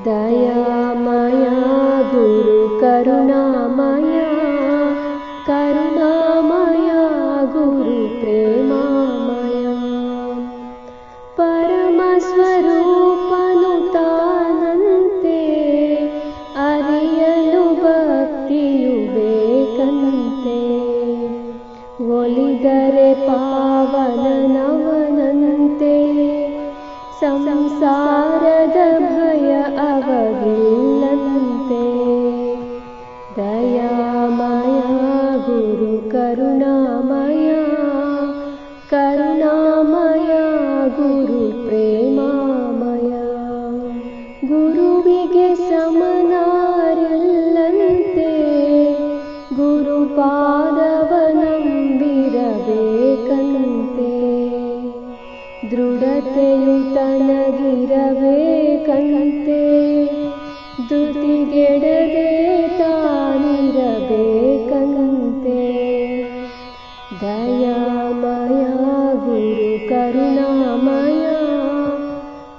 दयामया गुरुकरुणामया करुणामया गुरुप्रेमामया परमस्वरूपनुतानन्ते अयलुभक्तियुबे कन्ते गोलिगरे पावननवनन्ते स संसारदभ करुणामया करुणामया गुरुप्रेमामया। गुरुविगे समनान्ते गुरुपादवनं विरवेकन्ते। दृढते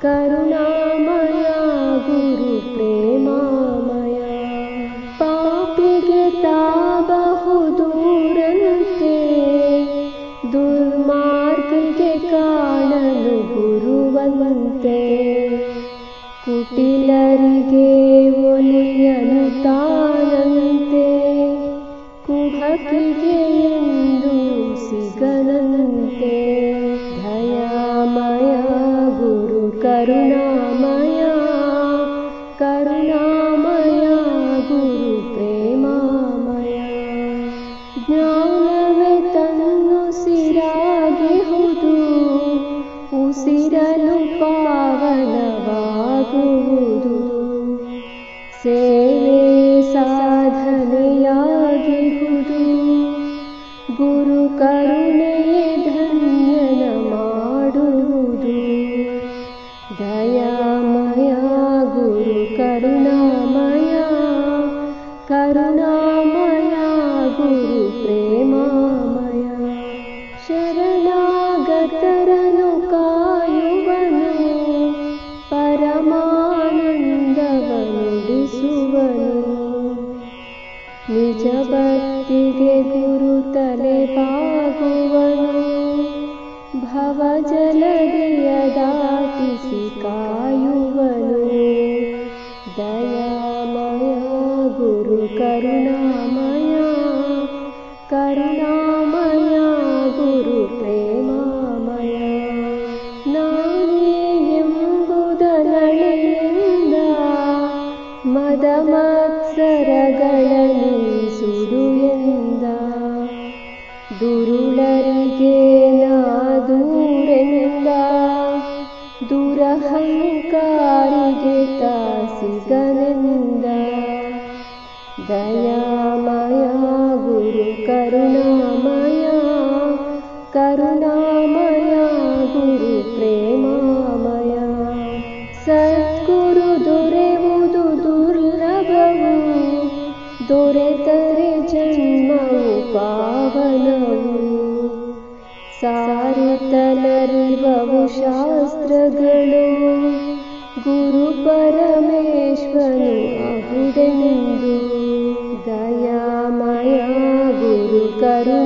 ಕರುಣಾಮಯ ಗುರು ಪ್ರೇಮಾಮಯ ಪಾಪಿಗೆ ತಾಬಹುದೂರಂತೆ ದುರ್ಮಾರ್ಗಿಗೆ ಕಾಣಲು ಗುರುವಂತೆ ಕುಟಿಲರಿಗೆ ಒಲಿಯನು ತಾನಂತೆ ಕುಹಕಿಗೆ ಉಸಿರಲು ಪಾವನವಾಗುವುದು ಸೇವೆ ಸಾಧನೆಯಾಗಿಹುದು ಗುರು ಕರುಣೆಯೇ ಧನ್ಯನ ಮಾಡುವುದು ದಯಾಮಯ ಗುರು ಕರುಣಾಮಯ ಕರುಣಾಮಯ ಗುರು ಪ್ರೇಮಾಮಯ ಶರಣಾಗತರನು निज निजपति गुरुतले पादवन भव जल यदाति शिकायुवन दयामया गुरुकरुणामया। करुणा ಮದ ಮತ್ಸರಗಳಲ್ಲಿ ಸುಡು ಎಂದ ದುರುಳರಿಗೆ ನಾ ದೂರೆಂದ ದುರಹಂಕಾರಿಗೆ ತಾಸಿಗನೆಂದ ದಯಾಮಯ ಗುರು ಕರುಣಾಮಯ हु शास्त्रगणो गुरु परमेश्वर अहृदमिन्दि दयामया गुरु करु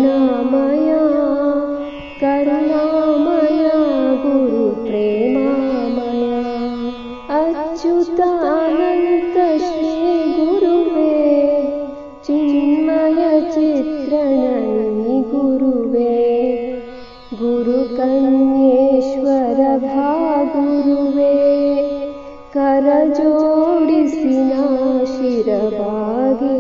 जोडिना शिररा